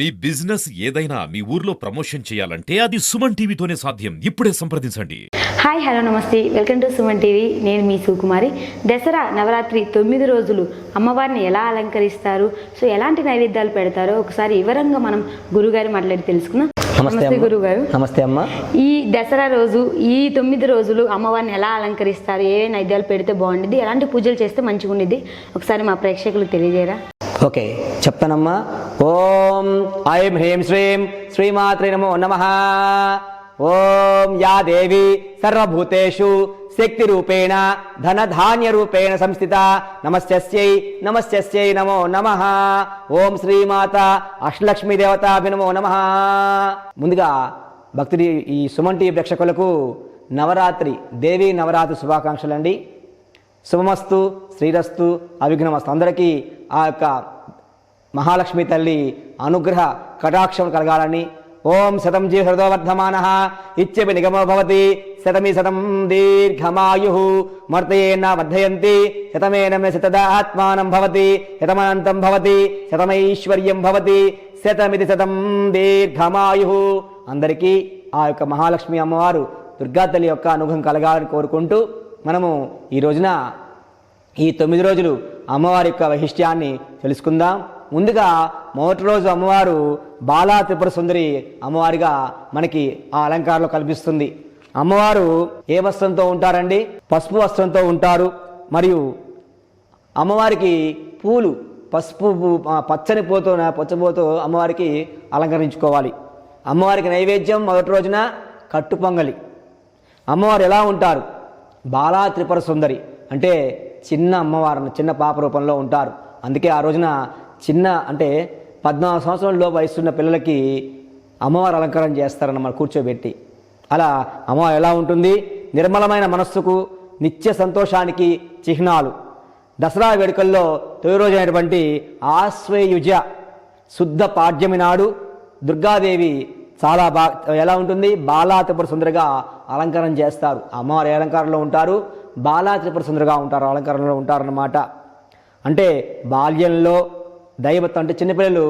మీ business ఏదైనా మీ ఊర్లో promotion చేయాలంటే అది సుమన్ టీవీతోనే సాధ్యం. ఇప్పుడే సంప్రదించండి. హాయ్ హలో నమస్తే. Welcome to Suman TV. నేను మీ సుకుమారి. దసరా నవరాత్రి తొమ్మిది రోజులు అమ్మవారిని ఎలా అలంకరిస్తారు? సో ఎలాంటి నైవేద్యాలు పెడతారో ఒకసారి వివరంగా మనం గురుగారి మాట్లాడి తెలుసుకుందాం. నమస్తే. గురుగారు. నమస్తే అమ్మ. ఈ దసరా రోజు ఈ తొమ్మిది రోజులు అమ్మవారిని ఎలా అలంకరిస్తారు? ఏ నైవేద్యాలు పెడితే బాగుండిద్ది? ఎలాంటి పూజలు చేస్తే మంచిగా ఉండిద్ది ఒకసారి మా ప్రేక్షకులకు తెలియజేయరా. ఓకే చెప్తానమ్మా ఓం ఐం హ్రీం శ్రీం శ్రీమాత్రి నమో నమ. ఓం యా దేవి సర్వభూతేషు శక్తి రూపేణ ధనధాన్య రూపేణ సంస్థిత. నమస్యస్యై నమస్యస్యై నమో నమ. ఓం శ్రీమాత అష్టలక్ష్మీ దేవతాభి నమో నమ. ముందుగా భక్తుడి ఈ సుమంటి ప్రేక్షకులకు నవరాత్రి దేవి నవరాత్రి శుభాకాంక్షలు అండి శుభమస్తు శ్రీరస్తు అవిఘ్నమస్తు. అందరికీ ఆ యొక్క మహాలక్ష్మి తల్లి అనుగ్రహ కటాక్షం కలగాలని. ఓం శతం జీ హృదవర్ధమాన ఇత్యపి నిగమో భవతి. శతమి శతం దీర్ఘమాయు. మర్తయేన వర్ధయంతి శతమేన మే శతదాత్మానం భవతి. శతమనంతం భవతి. శతమైశ్వర్యం భవతి. శతమితి శతం దీర్ఘమాయు. అందరికీ ఆ యొక్క మహాలక్ష్మి అమ్మవారు దుర్గా తల్లి యొక్క అనుగ్రహం కలగాలని కోరుకుంటూ మనము ఈ రోజున ఈ తొమ్మిది రోజులు అమ్మవారి యొక్క వైశిష్ట్యాన్ని తెలుసుకుందాం. ముందుగా మొదటి రోజు అమ్మవారు బాలా త్రిపుర సుందరి అమ్మవారిగా మనకి ఆ అలంకారంలో కల్పిస్తుంది అమ్మవారు ఏ వస్త్రంతో ఉంటారండి? పసుపు వస్త్రంతో ఉంటారు. మరియు అమ్మవారికి పూలు పసుపు పచ్చని పూతో పచ్చబోతో అమ్మవారికి అలంకరించుకోవాలి. అమ్మవారికి నైవేద్యం మొదటి రోజున కట్టు పొంగలి అమ్మవారు ఎలా ఉంటారు? బాలా త్రిపుర సుందరి అంటే చిన్న అమ్మవారు చిన్న పాప రూపంలో ఉంటారు. అందుకే ఆ రోజున చిన్న అంటే పద్నాలుగు సంవత్సరాల వయసున్న పిల్లలకి అమ్మవారు అలంకరణ చేస్తారన్నమాట కూర్చోబెట్టి. అలా అమ్మవారు ఎలా ఉంటుంది? నిర్మలమైన మనస్సుకు నిత్య సంతోషానికి చిహ్నాలు. దసరా వేడుకల్లో తొలి రోజైనటువంటి ఆశ్వయుజ శుద్ధ పాడ్యమి నాడు దుర్గాదేవి చాలా బా ఎలా ఉంటుంది? బాలా త్రిపుర సుందరిగా అలంకరణ చేస్తారు. అమ్మవారి అలంకారంలో ఉంటారు? బాలా త్రిపుర సుందరిగా ఉంటారు అలంకరణలో ఉంటారన్నమాట. అంటే బాల్యంలో దైవత్వం అంటే చిన్నపిల్లలు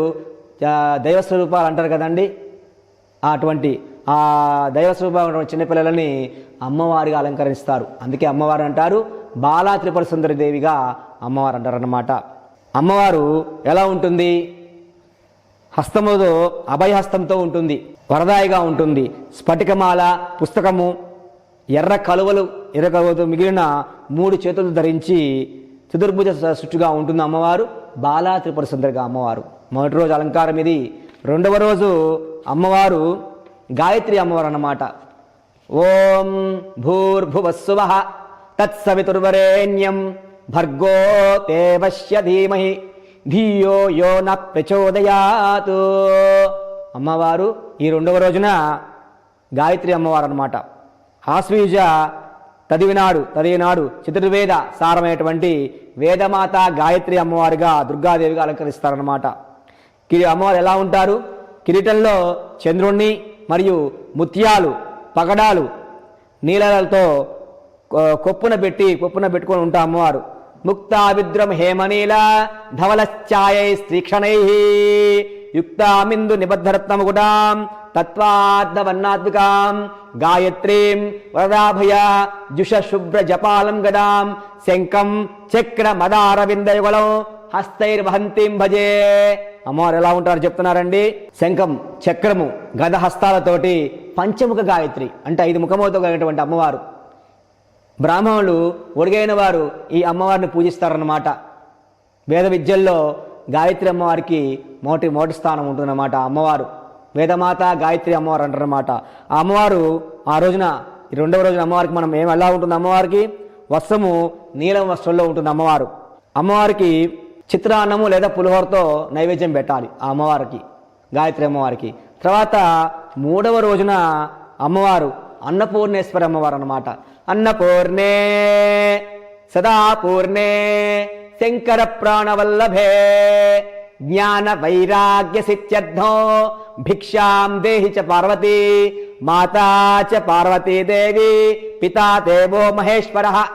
దైవ స్వరూపాలు అంటారు కదండి. అటువంటి ఆ దైవ స్వరూపం చిన్నపిల్లలని అమ్మవారిగా అలంకరిస్తారు. అందుకే అమ్మవారు అంటారు బాలా త్రిపుర సుందరి దేవిగా అమ్మవారు అంటారు అన్నమాట అమ్మవారు ఎలా ఉంటుంది? హస్తముతో అభయహస్తంతో ఉంటుంది వరదాయిగా ఉంటుంది. స్ఫటికమాల పుస్తకము ఎర్ర కలువలు ఎర్ర కలువతో మిగిలిన మూడు చేతులు ధరించి చతుర్భుజ సుట్టుగా ఉంటుంది అమ్మవారు. బాలా త్రిపుర సుందరిగా అమ్మవారు. మొదటి రోజు అలంకారం ఇది. రెండవ రోజు అమ్మవారు గాయత్రి అమ్మవారు అన్నమాట. ఓం భూర్భువస్సువ తత్సవితుర్వరేణ్యం భర్గో దేవశ్య ధీమహి ధియో యో న ప్రచోదయాత్. అమ్మవారు ఈ రెండవ రోజున గాయత్రి అమ్మవారు అనమాట ఆశ్వీజ తదివినాడు తదివినాడు చతుర్వేద సారమైనటువంటి వేదమాత గాయత్రి అమ్మవారిగా దుర్గాదేవిగా అలంకరిస్తారనమాట కిరి అమ్మవారు ఎలా ఉంటారు? కిరీటంలో చంద్రుణ్ణి మరియు ముత్యాలు పగడాలు నీలలతో కొప్పున పెట్టి కొప్పున పెట్టుకొని ఉంటా అమ్మవారు. ముక్తావిద్రం హేమనీల ధవలశ్చాయై శ్రీక్షణై. యుక్తామిందు నిబద్ధరత్నముగుడాం తత్వార్థవన్నాద్వికాం గాయత్రీం వరదాభయ జుష శుభ్ర జపాలం గదాం శంఖం చక్ర మదారవిందయుగళం హస్తైర్వహంతిం భజే. అమ్మవారు ఎలా ఉంటారు చెప్తున్నారండి. శంఖం చక్రము గద హస్తాలతోటి పంచముఖ గాయత్రి అంటే ఐదు ముఖములతో కలిగినటువంటి అమ్మవారు. బ్రాహ్మణులు ఒడిగైన వారు ఈ అమ్మవారిని పూజిస్తారన్నమాట. వేద విద్యల్లో గాయత్రి అమ్మవారికి మొదటి మొదటి స్థానం ఉంటుందన్నమాట అమ్మవారు. వేదమాత గాయత్రి అమ్మవారు అంటారన్నమాట. ఆ అమ్మవారు ఆ రోజున ఈ రెండవ రోజున అమ్మవారికి మనం ఏం ఎలా ఉంటుంది అమ్మవారికి? వస్త్రము నీలం వస్త్రంలో ఉంటుంది అమ్మవారు. అమ్మవారికి చిత్రాన్నము లేదా పులిహోరతో నైవేద్యం పెట్టాలి ఆ అమ్మవారికి గాయత్రి అమ్మవారికి. తర్వాత మూడవ రోజున అమ్మవారు అన్నపూర్ణేశ్వరి అమ్మవారు అనమాట అన్నపూర్ణే సదాపూర్ణే శంకర ప్రాణవల్లభే జ్ఞాన వైరాగ్య సిత్యర్థో భిక్షాం దేహి చ పార్వతీ మాతా చ పార్వతీ దేవి పితా దేవో మహేశ్వర.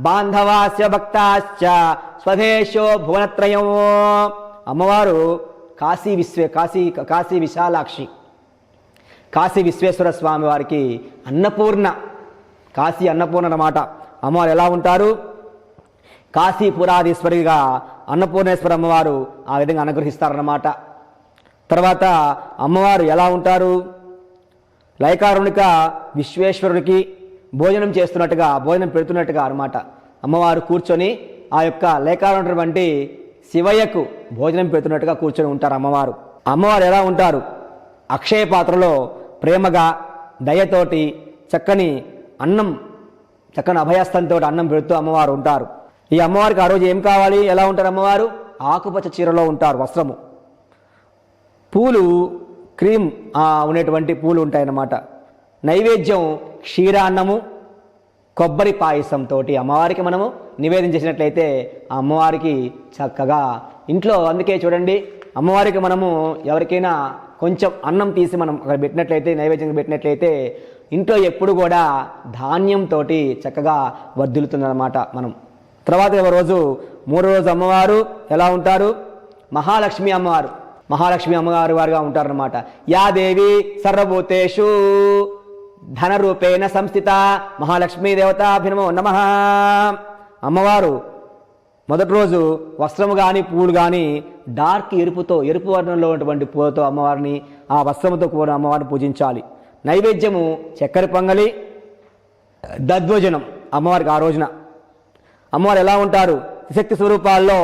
బాంధవాస్య భక్తాశ్చ స్వదేశో భువనత్రయం. అమ్మవారు కాశీ విశ్వే కాశీ కాశీ విశాలాక్షి. కాశీ విశ్వేశ్వర స్వామి వారికి అన్నపూర్ణ కాశీ అన్నపూర్ణ అన్నమాట. అమ్మవారు ఎలా ఉంటారు? కాశీపురాధీశ్వరిగా అన్నపూర్ణేశ్వర అమ్మవారు ఆ విధంగా అనుగ్రహిస్తారన్నమాట. తర్వాత అమ్మవారు ఎలా ఉంటారు? లైకారునిక విశ్వేశ్వరుడికి భోజనం చేస్తున్నట్టుగా భోజనం పెడుతున్నట్టుగా అనమాట అమ్మవారు కూర్చొని ఆ యొక్క లేకారున్నటువంటి శివయ్యకు భోజనం పెడుతున్నట్టుగా కూర్చొని ఉంటారు అమ్మవారు. అమ్మవారు ఎలా ఉంటారు? అక్షయ పాత్రలో ప్రేమగా దయతోటి చక్కని అన్నం చక్కని అభయస్థంతో అన్నం పెడుతూ అమ్మవారు ఉంటారు. ఈ అమ్మవారికి ఆ రోజు ఏం కావాలి? ఎలా ఉంటారు అమ్మవారు? ఆకుపచ్చ చీరలో ఉంటారు వస్త్రము. పూలు క్రీమ్ ఉన్నటువంటి ఉండేటువంటి పూలు ఉంటాయన్నమాట. నైవేద్యం క్షీరాన్నము కొబ్బరి పాయసంతో అమ్మవారికి మనము నివేదన చేసినట్లయితే ఆ అమ్మవారికి చక్కగా ఇంట్లో అందుకే చూడండి అమ్మవారికి మనము ఎవరికైనా కొంచెం అన్నం తీసి మనం అక్కడ పెట్టినట్లయితే నైవేద్యం పెట్టినట్లయితే ఇంట్లో ఎప్పుడు కూడా ధాన్యంతో చక్కగా వర్ధిల్లుతుందన్నమాట మనం. తర్వాత ఒక రోజు మూడో రోజు అమ్మవారు ఎలా ఉంటారు? మహాలక్ష్మి అమ్మవారు. మహాలక్ష్మి అమ్మగారు వారుగా ఉంటారనమాట యాదేవి సర్వభూతేషు ధనరూపేణ సంస్థిత మహాలక్ష్మీ దేవతాభినమో నమ. అమ్మవారు మొదటి రోజు వస్త్రము కానీ పూలు కానీ డార్క్ ఎరుపుతో ఎరుపు వర్ణంలో ఉన్నటువంటి పూలతో అమ్మవారిని ఆ వస్త్రముతో కూడిన అమ్మవారిని పూజించాలి. నైవేద్యము చక్కెర పొంగలి దద్వజనం అమ్మవారికి ఆ రోజున. అమ్మవారు ఎలా ఉంటారు? శక్తి స్వరూపాల్లో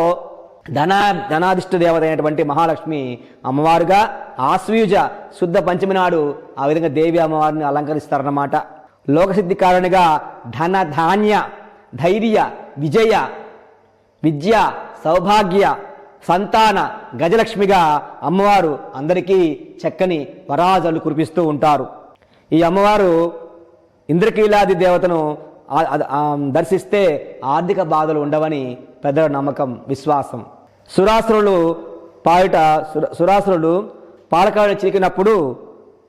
ధన ధనాధిష్ట దేవత అయినటువంటి మహాలక్ష్మి అమ్మవారుగా ఆశ్వయుజ శుద్ధ పంచమి నాడు ఆ విధంగా దేవి అమ్మవారిని అలంకరిస్తారన్నమాట. లోకసిద్ధి కారణంగా ధన ధాన్య ధైర్య విజయ విద్య సౌభాగ్య సంతాన గజలక్ష్మిగా అమ్మవారు అందరికీ చక్కని వరాజలు కురిపిస్తూ ఉంటారు. ఈ అమ్మవారు ఇంద్రకీలాది దేవతను దర్శిస్తే ఆర్థిక బాధలు ఉండవని పెద్దల నమ్మకం విశ్వాసం. సురాసురులు పాయుట సుర- సురాసురులు పాలకాలను చిరికినప్పుడు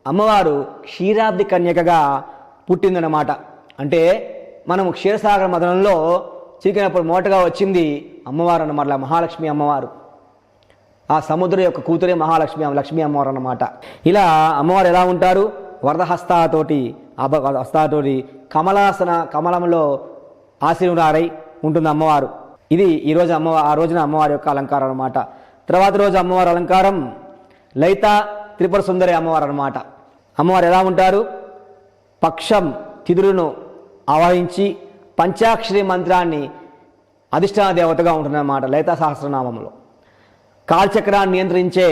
అమ్మవారు క్షీరాబ్ది కన్యకగా పుట్టిందన్నమాట. అంటే మనము క్షీరసాగర మదనంలో చిరికినప్పుడు మోటగా వచ్చింది అమ్మవారు అన్నమాట మహాలక్ష్మి అమ్మవారు. ఆ సముద్రం యొక్క కూతురే మహాలక్ష్మి లక్ష్మీ అమ్మవారు అన్నమాట. ఇలా అమ్మవారు ఎలా ఉంటారు? వరదహస్తాతోటి అభ హస్తాతోటి కమలాసన కమలంలో ఆశీర్వారై ఉంటుంది అమ్మవారు ఇది ఈరోజు అమ్మ ఆ రోజున అమ్మవారి యొక్క అలంకారం అన్నమాట. తర్వాత రోజు అమ్మవారి అలంకారం లలిత త్రిపుర సుందరి అమ్మవారు అన్నమాట. అమ్మవారు ఎలా ఉంటారు? పక్షం తిదురును ఆవహించి పంచాక్షరి మంత్రాన్ని అధిష్టాన దేవతగా ఉంటుందన్నమాట లలితా సహస్రనామంలో. కాల్చక్రాన్ని నియంత్రించే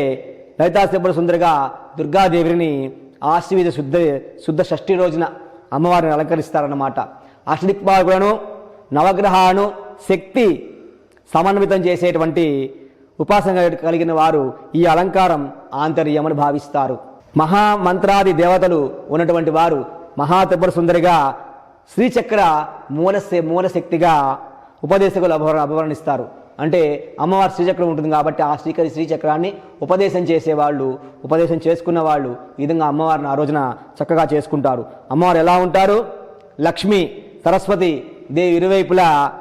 లలితా త్రిపుర సుందరిగా దుర్గాదేవిని ఆశ్వీజ శుద్ధ శుద్ధ షష్ఠి రోజున అమ్మవారిని అలంకరిస్తారన్నమాట. అష్టదిక్పాలకులను నవగ్రహాలను శక్తి సమన్వితం చేసేటువంటి ఉపాసన కలిగిన వారు ఈ అలంకారం ఆంతర్యమని భావిస్తారు. మహామంత్రాది దేవతలు ఉన్నటువంటి వారు మహాత్రిపుర సుందరిగా శ్రీచక్ర మూల మూలశక్తిగా ఉపదేశకులు అభవ అభివర్ణిస్తారు. అంటే అమ్మవారి శ్రీచక్రం ఉంటుంది కాబట్టి ఆ శ్రీకరి శ్రీచక్రాన్ని ఉపదేశం చేసేవాళ్ళు ఉపదేశం చేసుకున్న వాళ్ళు ఈ విధంగా అమ్మవారిని ఆ రోజున చక్కగా చేసుకుంటారు. అమ్మవారు ఎలా ఉంటారు? లక్ష్మి సరస్వతి దేవి ఇరువైపులా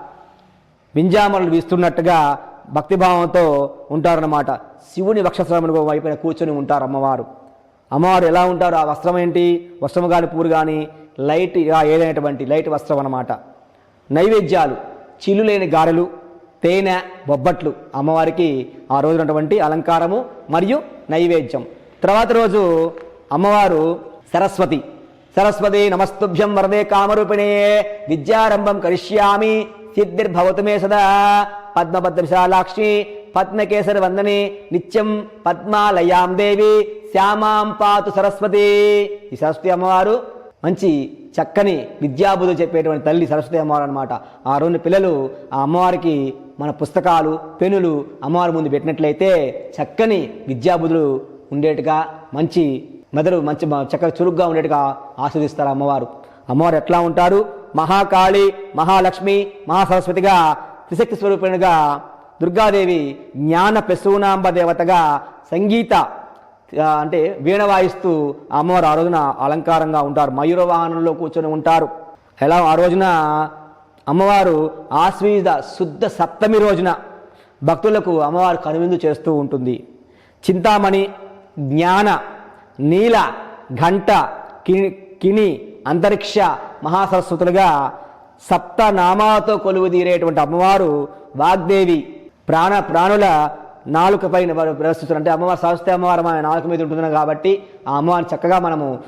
వింజామరలు వీస్తున్నట్టుగా భక్తిభావంతో ఉంటారన్నమాట. శివుని వక్షశ్రమణ వైపున కూర్చొని ఉంటారు అమ్మవారు. అమ్మవారు ఎలా ఉంటారు? ఆ వస్త్రం ఏంటి? వస్త్రం కానీ పూరు కానీ లైట్ ఏదైనటువంటి లైట్ వస్త్రం అన్నమాట. నైవేద్యాలు చిల్లు లేని గారెలు తేనె బొబ్బట్లు అమ్మవారికి ఆ రోజునటువంటి అలంకారము మరియు నైవేద్యం. తర్వాత రోజు అమ్మవారు సరస్వతి. సరస్వతి నమస్తుభ్యం వరదే కామరూపిణే విద్యారంభం కరిష్యామి సిద్ధిర్భవతు మే సదా. పద్మపద్మ విశాలాక్షి పద్మకేసరి నిత్యం పద్మాలయాం దేవి శ్యామాం పాతు సరస్వతి. ఈ సరస్వతి అమ్మవారు మంచి చక్కని విద్యాబుద్ధులు చెప్పేటువంటి తల్లి సరస్వతి అమ్మవారు అనమాట ఆ రెండు పిల్లలు ఆ అమ్మవారికి మన పుస్తకాలు పెనులు అమ్మవారి ముందు పెట్టినట్లయితే చక్కని విద్యాబుద్ధులు ఉండేట్టుగా మంచి మెదడు మంచి మ- చక్కగా చురుగ్గా ఉండేట్టుగా ఆస్వాదిస్తారు అమ్మవారు. అమ్మవారు ఎట్లా ఉంటారు? మహాకాళి మహాలక్ష్మి మహాసరస్వతిగా త్రిశక్తి స్వరూపిణిగా దుర్గాదేవి జ్ఞాన పెసూనాంబ దేవతగా సంగీత అంటే వీణ వాయిస్తూ అమ్మవారు ఆ రోజున అలంకారంగా ఉంటారు. మయూర వాహనంలో కూర్చొని ఉంటారు. ఎలా? ఆ రోజున అమ్మవారు ఆశ్వీద శుద్ధ సప్తమి రోజున భక్తులకు అమ్మవారు కనువిందు చేస్తూ ఉంటుంది. చింతామణి జ్ఞాన నీల ఘంట కిణి అంతరిక్ష మహాసరస్వతులుగా సప్త నామాలతో కొలువు తీరేటువంటి అమ్మవారు వాగ్దేవి. ప్రాణ ప్రాణుల నాలుక పైన ప్రస్తుతం అంటే అమ్మవారు సరస్వతి అమ్మవారు మన నాలుక మీద ఉంటుంది కాబట్టి ఆ అమ్మవారిని చక్కగా మనము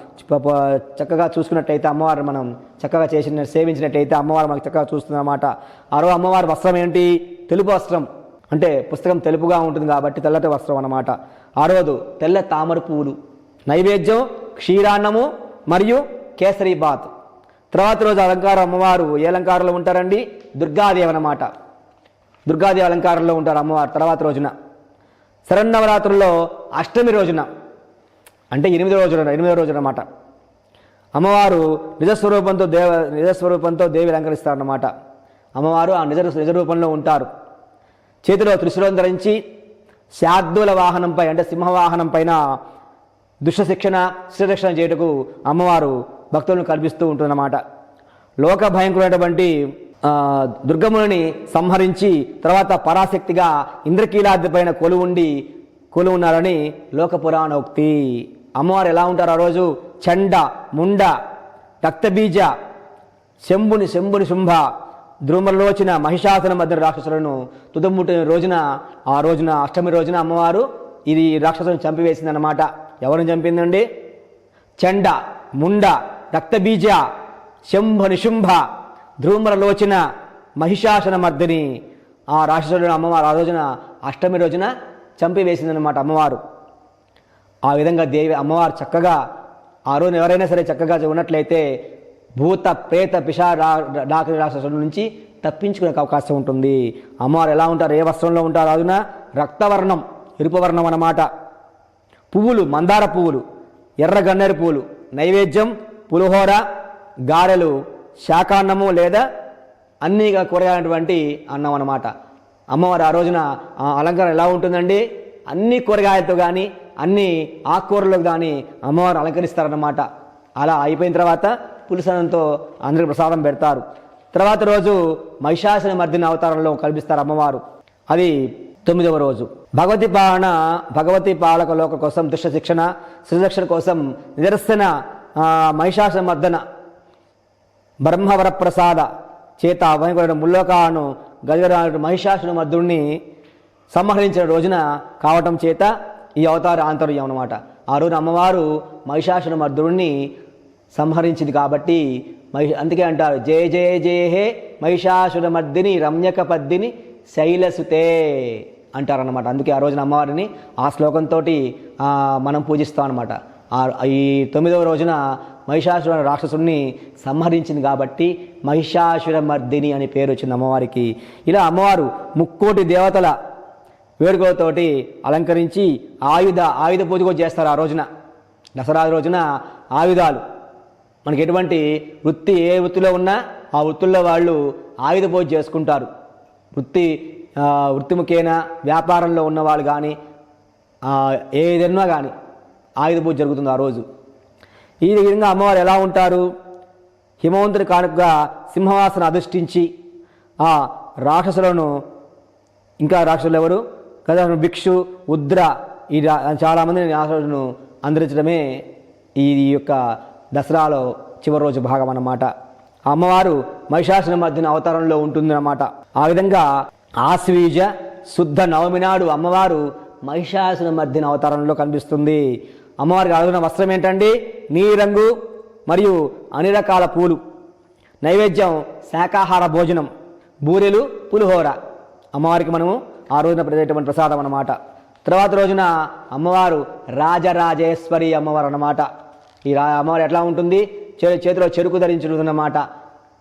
చక్కగా చూసుకున్నట్టయితే అమ్మవారు మనం చక్కగా చేసిన సేవించినట్టయితే అమ్మవారు మనకు చక్కగా చూస్తుంది అన్నమాట. ఆరో అమ్మవారి వస్త్రం ఏంటి? తెలుపు వస్త్రం. అంటే పుస్తకం తెలుపుగా ఉంటుంది కాబట్టి తెల్లటి వస్త్రం అన్నమాట. ఆరోదు తెల్ల తామర పువ్వులు నైవేద్యం క్షీరాన్నము మరియు కేసరి బాత్. తర్వాత రోజు అలంకారం అమ్మవారు ఏ అలంకారంలో ఉంటారండి? దుర్గాదేవి అన్నమాట. దుర్గాదేవి అలంకారంలో ఉంటారు అమ్మవారు తర్వాత రోజున. శరన్నవరాత్రుల్లో అష్టమి రోజున. అంటే ఎనిమిదో రోజున ఎనిమిదో రోజున అన్నమాట. అమ్మవారు నిజస్వరూపంతో దేవ నిజస్వరూపంతో దేవి అలంకరిస్తారన్నమాట. అమ్మవారు ఆ నిజ నిజరూపంలో ఉంటారు. చేతిలో త్రిశూలం ధరించి శాద్దుల వాహనంపై అంటే సింహవాహనం పైన దుష్టశిక్షణ శిక్షణ చేయుటకు అమ్మవారు భక్తులను కల్పిస్తూ ఉంటుందన్నమాట. లోక భయంకరమైనటువంటి దుర్గముని సంహరించి తర్వాత పరాశక్తిగా ఇంద్రకీలాద్రి పైన కొలు ఉండి కొలు ఉన్నారని లోకపురాణోక్తి. అమ్మవారు ఎలా ఉంటారు ఆ రోజు? చండ ముండ రక్తబీజ శంభుని శంభుని శుంభ ద్రుమలోచిన మహిషాసన మధ్య రాక్షసులను తుదముట్టిన రోజున ఆ రోజున అష్టమి రోజున అమ్మవారు ఇది రాక్షసులను చంపివేసిందన్నమాట. ఎవరిని చంపిందండి? చండ ముండ రక్తబీజ శంభ నిశుంభ ధ్రుమలలోచన మహిషాసన మర్దిని. ఆ రాక్షసుడు అమ్మవారు ఆ రోజున అష్టమి రోజున చంపివేసిందనమాట అమ్మవారు. ఆ విధంగా దేవి అమ్మవారు చక్కగా ఆ రోజు ఎవరైనా సరే చక్కగా ఉన్నట్లయితే భూత ప్రేత పిషా డాకరి రాక్షసుల నుంచి తప్పించుకునే అవకాశం ఉంటుంది. అమ్మవారు ఎలా ఉంటారు ఏ వస్త్రంలో ఉంటారు అదున రక్తవర్ణం ఎరుపు వర్ణం అన్నమాట. పువ్వులు మందార పువ్వులు ఎర్ర గన్నేరు పువ్వులు నైవేద్యం పులిహోర గారెలు శాకాన్నము లేదా అన్నీగా కూరగాయలటువంటి అన్నం అన్నమాట. అమ్మవారు ఆ రోజున ఆ అలంకారం ఎలా ఉంటుందండి? అన్ని కూరగాయలతో కానీ అన్ని ఆకుకూరలకు కానీ అమ్మవారు అలంకరిస్తారన్నమాట. అలా అయిపోయిన తర్వాత పులిసనంతో అందరికి ప్రసాదం పెడతారు. తర్వాత రోజు మహిషాసుని మర్దిన అవతారంలో కల్పిస్తారు అమ్మవారు. అది తొమ్మిదవ రోజు. భగవతి పాలన భగవతి పాలక లోక కోసం దుష్ట శిక్షణ శ్రీరక్షణ కోసం నిదర్శన ఆ, మర్దన బ్రహ్మవరప్రసాద చేత భయంకరమైన ముల్లోకాను గజగరాడు మహిషాసుని మర్దుడిని సంహరించిన రోజున కావటం చేత ఈ అవతార ఆంతర్యం అనమాట ఆ రోజు అమ్మవారు మహిషాసున మర్దుడిని సంహరించింది కాబట్టి మహి అందుకే అంటారు జయ జయ జయ హే మహిషాసుర మర్దిని రమ్యక పద్దిని శైలసుతే అంటారనమాట అందుకే ఆ రోజున అమ్మవారిని ఆ శ్లోకంతో మనం పూజిస్తాం అనమాట ఈ తొమ్మిదవ రోజున మహిషాసుర రాక్షసుడిని సంహరించింది కాబట్టి మహిషాసుర మర్దిని అని పేరు వచ్చింది అమ్మవారికి. ఇలా అమ్మవారు ముక్కోటి దేవతల వేడుకలతోటి అలంకరించి ఆయుధ ఆయుధ పూజ కూడా చేస్తారు ఆ రోజున. దసరా రోజున ఆయుధాలు. మనకి ఎటువంటి వృత్తి ఏ వృత్తిలో ఉన్నా ఆ వృత్తుల్లో వాళ్ళు ఆయుధ పూజ చేసుకుంటారు. వృత్తి వృత్తిముఖేన వ్యాపారంలో ఉన్నవాళ్ళు కానీ ఏదన్నా కానీ ఆయుధ పూజ జరుగుతుంది ఆ రోజు. ఈ విధంగా అమ్మవారు ఎలా ఉంటారు? హిమవంతుని కానుకగా సింహవాసన అధిష్ఠించి ఆ రాక్షసులను ఇంకా రాక్షసులు ఎవరు? కదా భిక్షు ఉద్ర ఈ చాలామంది రాక్షసులను అందరించడమే ఈ యొక్క దసరాలో చివరి రోజు భాగం అన్నమాట. అమ్మవారు మహిషాసుని మధ్యన అవతారంలో ఉంటుందన్నమాట. ఆ విధంగా ఆశ్వీజ శుద్ధ నవమి నాడు అమ్మవారు మహిషాసుని మధ్యన అవతారంలో కనిపిస్తుంది. అమ్మవారికి అడుగున వస్త్రం ఏంటండి? నీరంగు మరియు అన్ని రకాల పూలు. నైవేద్యం శాకాహార భోజనం బూరెలు పులిహోర. అమ్మవారికి మనము ఆ రోజున పెట్టేటువంటి ప్రసాదం అన్నమాట. తర్వాత రోజున అమ్మవారు రాజరాజేశ్వరి అమ్మవారు అన్నమాట. ఈ రా అమ్మవారు ఎట్లా ఉంటుంది? చే- చేతిలో చెరుకు ధరించున్నమాట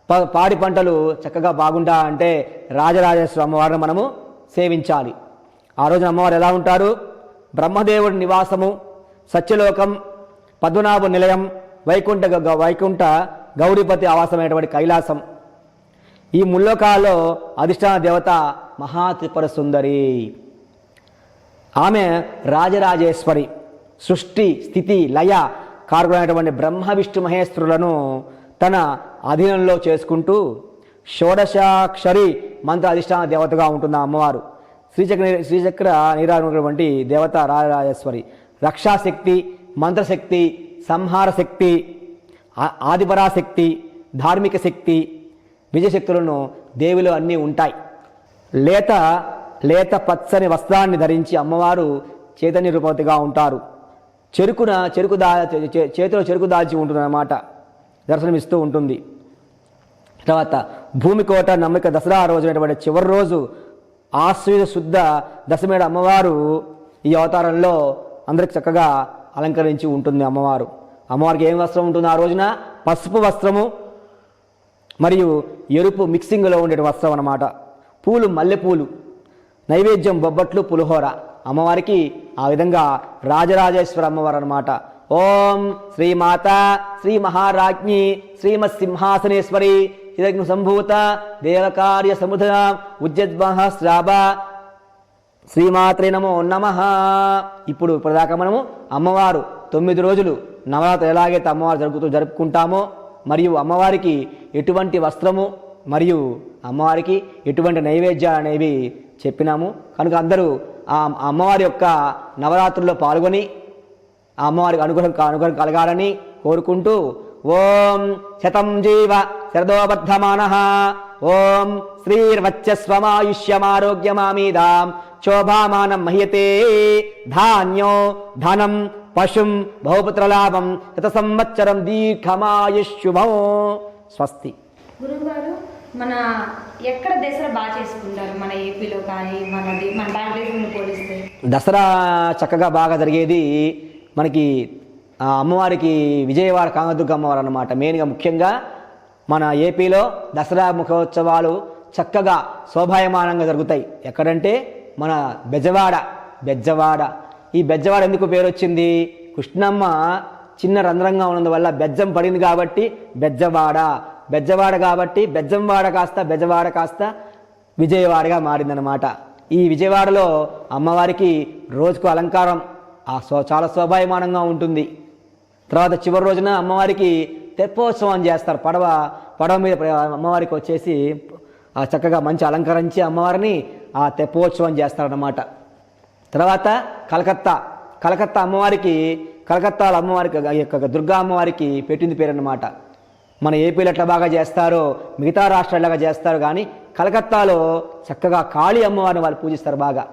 ప- పాడి పంటలు చక్కగా బాగుంటా అంటే రాజరాజేశ్వరి అమ్మవారిని మనము సేవించాలి. ఆ రోజున అమ్మవారు ఎలా ఉంటారు? బ్రహ్మదేవుడి నివాసము సత్యలోకం పద్మనాభ నిలయం వైకుంఠ గ- వైకుంఠ గౌరీపతి ఆవాసమైనటువంటి కైలాసం. ఈ ముల్లోకాల్లో అధిష్టాన దేవత మహాత్రిపుర సుందరి. ఆమె రాజరాజేశ్వరి. సృష్టి స్థితి లయ కారకులైనటువంటి బ్రహ్మ విష్ణు మహేశ్వరులను తన అధీనంలో చేసుకుంటూ షోడశాక్షరి మంత్ర అధిష్టాన దేవతగా ఉంటుంది అమ్మవారు. శ్రీచక్ర శ్రీచక్ర నీరానటువంటి దేవత రాజరాజేశ్వరి. రక్షాశక్తి మంత్రశక్తి సంహార శక్తి ఆదిపరాశక్తి ధార్మిక శక్తి విజయశక్తులను దేవిలో అన్నీ ఉంటాయి. లేత లేత పచ్చని వస్త్రాన్ని ధరించి అమ్మవారు చైతన్య రూపవతిగా ఉంటారు. చెరుకున చెరుకు దా చే- చేతిలో చెరుకు దాల్చి ఉంటుందన్నమాట. దర్శనమిస్తూ ఉంటుంది. తర్వాత భూమికోట నమ్మిక దసరా రోజునటువంటి చివరి రోజు ఆశ్వయుధ శుద్ధ దశమేడ అమ్మవారు ఈ అవతారంలో అందరికి చక్కగా అలంకరించి ఉంటుంది అమ్మవారు. అమ్మవారికి ఏం వస్త్రం ఉంటుంది ఆ రోజున? పసుపు వస్త్రము మరియు ఎరుపు మిక్సింగ్లో ఉండే వస్త్రం అన్నమాట. పూలు మల్లెపూలు నైవేద్యం బొబ్బట్లు పులిహోర. అమ్మవారికి ఆ విధంగా రాజరాజేశ్వర అమ్మవారు అనమాట ఓం శ్రీమాత శ్రీ మహారాజ్ఞి శ్రీమత్సింహాసనేశ్వరి సంభూత దేవకార్య సముద ఉజ్జద్మహ శ్రాభ శ్రీమాత్రే నమో నమ. ఇప్పుడు ఇప్పటిదాకా మనము అమ్మవారు తొమ్మిది రోజులు నవరాత్రి ఎలాగైతే అమ్మవారు జరుపుతూ జరుపుకుంటామో మరియు అమ్మవారికి ఎటువంటి వస్త్రము మరియు అమ్మవారికి ఎటువంటి నైవేద్యాలు అనేవి చెప్పినాము. కనుక అందరూ ఆ అమ్మవారి యొక్క నవరాత్రుల్లో పాల్గొని ఆ అమ్మవారికి అనుగ్రహం అనుగ్రహం కలగాలని కోరుకుంటూ ఓం శతం జీవ శరదోబద్ధమాన. ఓం శ్రీర్వచ్చస్వమాయుష్యమారోగ్యమామీదాం శోభామానం మహ్యతే ధాన్యో ధనం పశుం బహుపుత్రలాభం శత సంవత్సరం దీర్ఘమాయుష్యుభం. స్వస్తి. గురువుగారు మన ఎక్కడ దసరా బాగా చేసుకుంటారు? మన ఏపీలో కానీ మనది మన భారతదేశంలో పోలిస్తే? దసరా చక్కగా బాగా జరిగేది మనకి అమ్మవారికి విజయవాడ కాంగదుర్గ అమ్మవారు అన్నమాట. మెయిన్గా ముఖ్యంగా మన ఏపీలో దసరా ముఖోత్సవాలు చక్కగా శోభాయమానంగా జరుగుతాయి. ఎక్కడంటే మన బెజవాడ బెజ్జవాడ. ఈ బెజ్జవాడ ఎందుకు పేరు వచ్చింది కృష్ణమ్మ చిన్న రంధ్రంగా ఉన్నందువల్ల బెజ్జం పడింది కాబట్టి బెజ్జవాడ. బెజ్జవాడ కాబట్టి బెజ్జంవాడ కాస్త బెజవాడ కాస్త విజయవాడగా మారిందనమాట ఈ విజయవాడలో అమ్మవారికి రోజుకు అలంకారం ఆ సో చాలా శోభాయమానంగా ఉంటుంది. తర్వాత చివరి రోజున అమ్మవారికి తెప్పోత్సవం చేస్తారు. పడవ పడవ మీద ప్ర- అమ్మవారికి వచ్చేసి ఆ చక్కగా మంచి అలంకరించి అమ్మవారిని ఆ తెప్పోత్సవం చేస్తారన్నమాట. తర్వాత కలకత్తా కలకత్తా అమ్మవారికి కలకత్తాలో అమ్మవారికి యొక్క దుర్గా అమ్మవారికి పెట్టింది పేరు అన్నమాట మన ఏపీలో ఎట్లా బాగా చేస్తారో మిగతా రాష్ట్రాలలాగా చేస్తారు కానీ కలకత్తాలో చక్కగా కాళీ అమ్మవారిని వాళ్ళు పూజిస్తారు బాగా.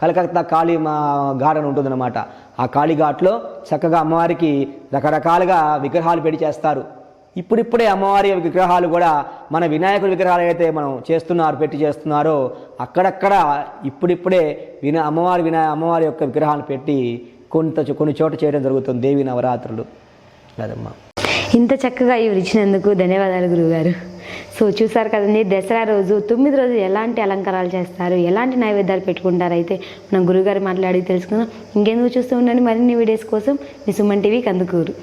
కలకత్తా కాళీ మా గార్డెన్ ఉంటుందన్నమాట. ఆ కాళీ ఘాట్లో చక్కగా అమ్మవారికి రకరకాలుగా విగ్రహాలు పెట్టి చేస్తారు. ఇప్పుడిప్పుడే అమ్మవారి విగ్రహాలు కూడా మన వినాయకుడి విగ్రహాలు అయితే మనం చేస్తున్నారు పెట్టి చేస్తున్నారో అక్కడక్కడ ఇప్పుడిప్పుడే వినా అమ్మవారి వినా అమ్మవారి యొక్క విగ్రహాలు పెట్టి కొంత కొన్ని చోట చేయడం జరుగుతుంది. దేవి నవరాత్రులు. లేదమ్మా. ఇంత చక్కగా వివరించినందుకు ధన్యవాదాలు గురువుగారు. సో చూసారు కదండి దసరా రోజు తొమ్మిది రోజులు ఎలాంటి అలంకారాలు చేస్తారు ఎలాంటి నైవేద్యాలు పెట్టుకుంటారు అయితే మనం గురువుగారు మాట్లాడి తెలుసుకుందాం. ఇంకెందుకు చూస్తూ ఉండండి మరిన్ని వీడియోస్ కోసం మీ సుమన్ టీవీకి కందుకూరు.